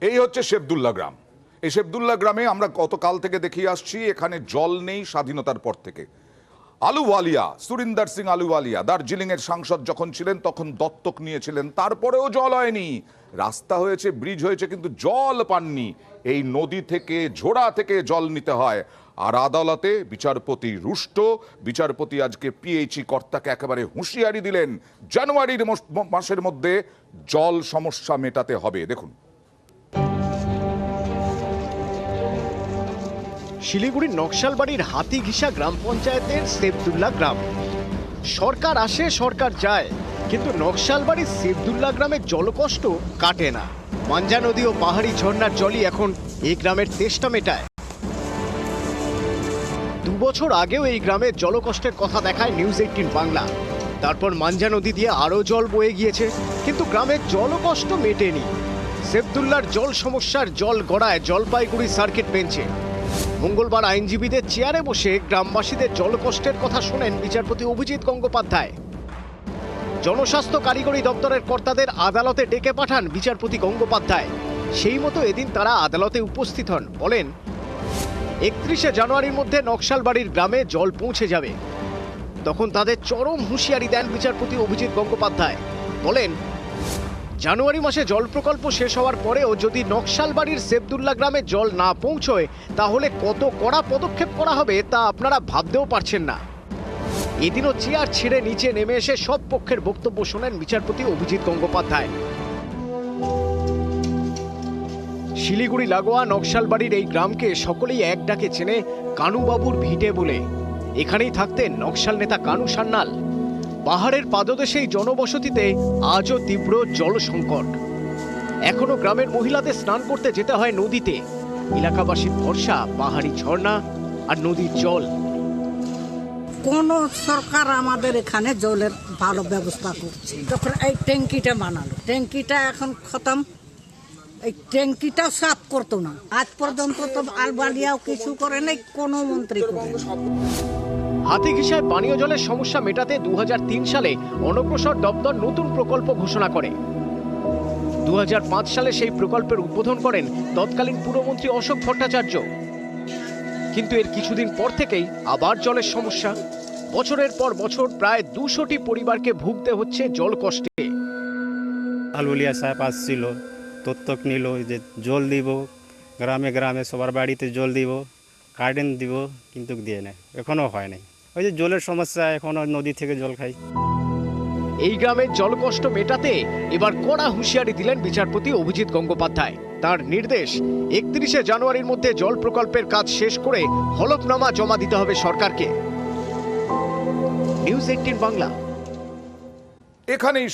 এই হচ্ছে শেবদুল্লাহ গ্রাম। এই শেবদুল্লাহ গ্রামে আমরা গতকাল থেকে দেখিয়ে আসছি, এখানে জল নেই স্বাধীনতার পর থেকে। আলুওয়ালিয়া সুরিন্দর সিং আলুওয়ালিয়া দার্জিলিং এর সাংসদ যখন ছিলেন, তখন দত্তক নিয়েছিলেন। তারপরেও জল হয়নি। রাস্তা হয়েছে, ব্রিজ হয়েছে, কিন্তু জল পাননি। এই নদী থেকে, ঝোড়া থেকে জল নিতে হয়। আর আদালতে বিচারপতি রুষ্ট, বিচারপতি আজকে পিএইচই কর্তাকে একেবারে হুঁশিয়ারি দিলেন। জানুয়ারির মস- মাসের মধ্যে জল সমস্যা মেটাতে হবে। দেখুন। শিলিগুড়ির নকশালবাড়ির হাতিঘিসা গ্রাম পঞ্চায়েতের সেফদুল্লাহ গ্রাম। সরকার আসে, সরকার যায়, কিন্তু নকশালবাড়ির সেফদুল্লাহ গ্রামের জলকষ্ট কাটে না। মাঞ্জা নদী ও পাহাড়ি ঝর্ণার জলই এখন এই গ্রামের তেষ্টা মেটায়। দু বছর আগেও এই গ্রামের জলকষ্টের কথা দেখায় নিউজ এইটিন বাংলা। তারপর মাঞ্জা নদী দিয়ে আরও জল বয়ে গিয়েছে, কিন্তু গ্রামের জলকষ্ট মেটেনি। সেফদুল্লার জল সমস্যার জল গড়ায় জলপাইগুড়ি সার্কিট বেঞ্চে। মঙ্গলবার আইনজীবীদের চেয়ারে বসে গ্রামবাসীদের জলকষ্টের কথা শোনেন বিচারপতি অভিজিৎ গঙ্গোপাধ্যায়। জনস্বাস্থ্য কারিগরি দপ্তরের কর্তাদের আদালতে ডেকে পাঠান বিচারপতি গঙ্গোপাধ্যায়। সেই মতো এদিন তারা আদালতে উপস্থিত হন, বলেন, একত্রিশে জানুয়ারির মধ্যে নকশালবাড়ির গ্রামে জল পৌঁছে যাবে। তখন তাদের চরম হুঁশিয়ারি দেন বিচারপতি অভিজিৎ গঙ্গোপাধ্যায়। বলেন জানুয়ারি মাসে জল প্রকল্প শেষ হওয়ার পরেও যদি নকশালবাড়ির সেবদুল্লাহ গ্রামে জল না পৌঁছয়, তাহলে কত কড়া পদক্ষেপ করা হবে তা আপনারা ভাবতেও পারছেন না। এদিনও চেয়ার ছেড়ে নিচে নেমে এসে সব পক্ষের বক্তব্য শোনেন বিচারপতি অভিজিৎ গঙ্গোপাধ্যায়। শিলিগুড়ি লাগোয়া নকশালবাড়ির এই গ্রামকে সকলেই এক ডাকে চেনে কানুবাবুর ভিটে বলে। এখানেই থাকতেন নকশাল নেতা কানু সান্যাল। পাহাড়ের পাদদেশেই জনবসতিতে আজও তীব্র জল সংকট এখনও গ্রামের মহিলাদের স্নান করতে যেতে হয় নদীতে। এলাকাবাসীর ভরসা, পাহাড়ি ঝর্ণা আর নদীর জল। কোন সরকার আমাদের এখানে জলের ভালো ব্যবস্থা করছে। যখন এই ট্যাঙ্কিটা বানালো, ট্যাঙ্কিটা এখন খতম। এই ট্যাঙ্কিটা সাফ করতো না। আজ পর্যন্ত তো আলবালিয়াও কিছু করে নাই, কোনো মন্ত্রী করে। হাতিঘিসায় পানীয় জলের সমস্যা মেটাতে দু হাজার তিন সালে অনগ্রসর দপ্তর নতুন প্রকল্প ঘোষণা করে। দু হাজার পাঁচ সালে সেই প্রকল্পের উদ্বোধন করেন তৎকালীন পুরমন্ত্রী অশোক ভট্টাচার্য। কিন্তু এর কিছুদিন পর থেকেই আবার জলের সমস্যা। বছরের পর বছর প্রায় দুশোটি পরিবারকে ভুগতে হচ্ছে জল কষ্টে। আলুলিয়া সাহেব আসছিল তত্ত্বক নিল যে জল দিব, গ্রামে গ্রামে সবার বাড়িতে জল দিব কারেন্ট দিব, কিন্তু দিয়ে নেয় এখনও হয় নাই। ওই যে জলের সমস্যা এখন নদী থেকে জল খাই। এই গ্রামের জলকষ্ট মেটাতে এবার কড়া হুঁশিয়ারি দিলেন বিচারপতি অভিজিৎ গঙ্গোপাধ্যায়। তার নির্দেশ একত্রিশে জানুয়ারির মধ্যে জল প্রকল্পের কাজ শেষ করে হলফনামা জমা দিতে হবে সরকারকে। News eighteen Bangla. এখানেই